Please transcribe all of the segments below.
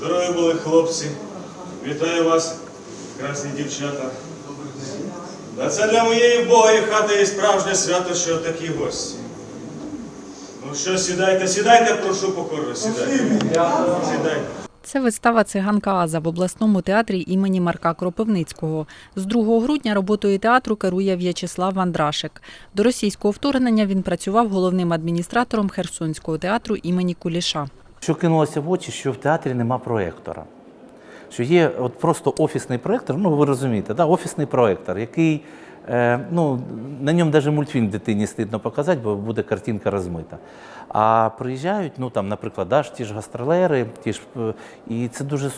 Здорові були хлопці. Вітаю вас, красні дівчата. А це для моєї богої хати і справжнє свято, що такі гості. Ну що, сідайте, сідайте, прошу покорно, сідайте. Сідайте. Це вистава Циганка Аза в обласному театрі імені Марка Кропивницького. З 2 грудня роботою театру керує В'ячеслав Вандрашик. До російського вторгнення він працював головним адміністратором Херсонського театру імені Куліша. Що кинулося в очі, що в театрі нема проєктора. Що є от просто офісний проєктор, ну ви розумієте, да? офісний проєктор, який е, ну, на ньому навіть мультфільм дитині стидно показати, бо буде картинка розмита. А приїжджають, ну там, наприклад, да, ж ті ж гастролери, ті ж, е, і це дуже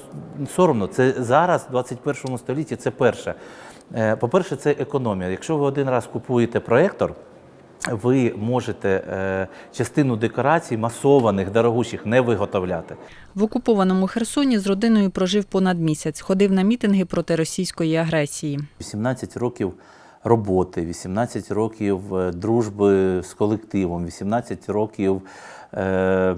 соромно. Це зараз, в 21 столітті, це перше. Е, По-перше, це економія. Якщо ви один раз купуєте проєктор, ви можете е, частину декорацій масованих, дорогущих не виготовляти. В окупованому Херсоні з родиною прожив понад місяць, ходив на мітинги проти російської агресії. 18 років роботи, 18 років е, дружби з колективом, 18 років е,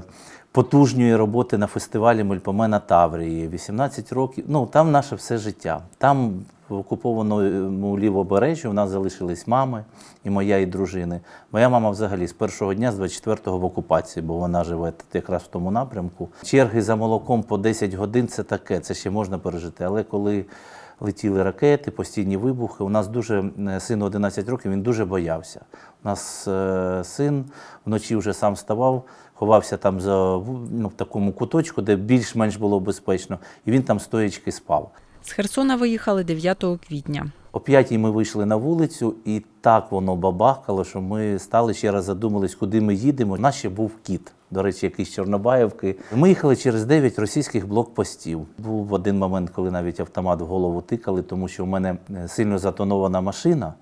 потужної роботи на фестивалі Мельпомена Таврії, 18 років. Ну там наше все життя. Там в окупованому лівобережжі у нас залишились мами, і моя, і дружини. Моя мама взагалі з першого дня, з 24-го в окупації, бо вона живе якраз в тому напрямку. Черги за молоком по 10 годин це таке, це ще можна пережити. Але коли летіли ракети, постійні вибухи. У нас дуже сину 11 років, він дуже боявся. У нас е, син вночі вже сам вставав, ховався там за ну, в такому куточку, де більш-менш було безпечно, і він там стоячки спав. З Херсона виїхали 9 квітня. О п'ятій ми вийшли на вулицю, і так воно бабахкало, що ми стали ще раз задумались, куди ми їдемо. У нас ще був кіт, до речі, якийсь Чорнобаївки. Ми їхали через 9 російських блокпостів. Був один момент, коли навіть автомат в голову тикали, тому що в мене е, сильно затонована машина.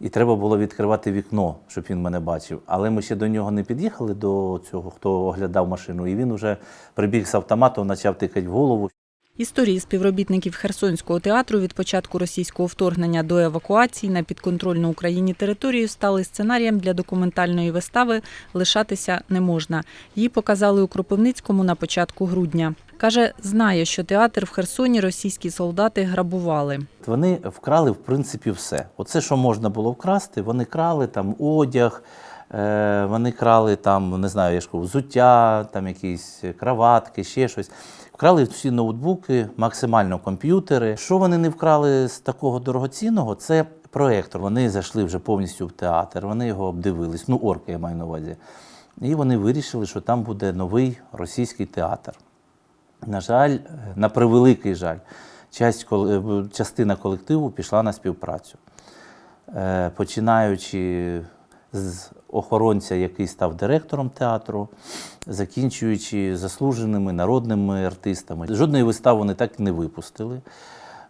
І треба було відкривати вікно, щоб він мене бачив. Але ми ще до нього не під'їхали до цього, хто оглядав машину. І він уже прибіг з автоматом, почав тикати в голову. Історії співробітників Херсонського театру від початку російського вторгнення до евакуації на підконтрольну Україні територію стали сценарієм для документальної вистави Лишатися не можна. Її показали у Кропивницькому на початку грудня. Каже, знає, що театр в Херсоні російські солдати грабували. Вони вкрали, в принципі, все. Оце, що можна було вкрасти, вони крали там одяг, вони крали там, не знаю, я ж кажу, взуття, там якісь краватки, ще щось. Вкрали всі ноутбуки, максимально комп'ютери. Що вони не вкрали з такого дорогоцінного, це проєктор. Вони зайшли вже повністю в театр, вони його обдивились, ну, орки я маю на увазі. І вони вирішили, що там буде новий російський театр. На жаль, на превеликий жаль, е, частина колективу пішла на співпрацю. Е, Починаючи з охоронця, який став директором театру, закінчуючи заслуженими народними артистами. Жодної вистави вони так і не випустили.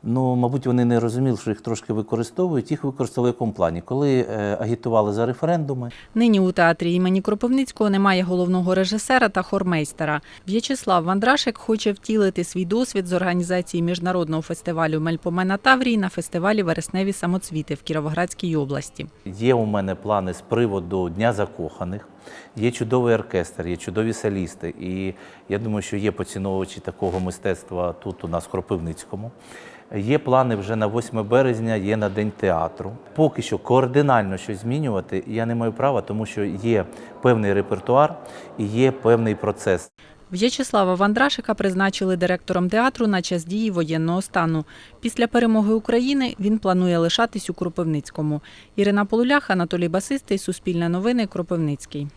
Ну, мабуть, вони не розуміли, що їх трошки використовують. Їх використали в якому плані? Коли е, агітували за референдуми, Нині у театрі імені Кропивницького немає головного режисера та хормейстера. В'ячеслав Вандрашик хоче втілити свій досвід з організації міжнародного фестивалю Мельпомена Таврії на фестивалі Вересневі самоцвіти в Кіровоградській області. Є у мене плани з приводу Дня закоханих. Є чудовий оркестр, є чудові солісти. І я думаю, що є поціновувачі такого мистецтва тут у нас в Кропивницькому. Є плани вже на 8 березня, є на День театру. Поки що координально щось змінювати я не маю права, тому що є певний репертуар і є певний процес. В'ячеслава Вандрашика призначили директором театру на час дії воєнного стану. Після перемоги України він планує лишатись у Кропивницькому. Ірина Полулях, Анатолій Басистий, Суспільне новини, Кропивницький.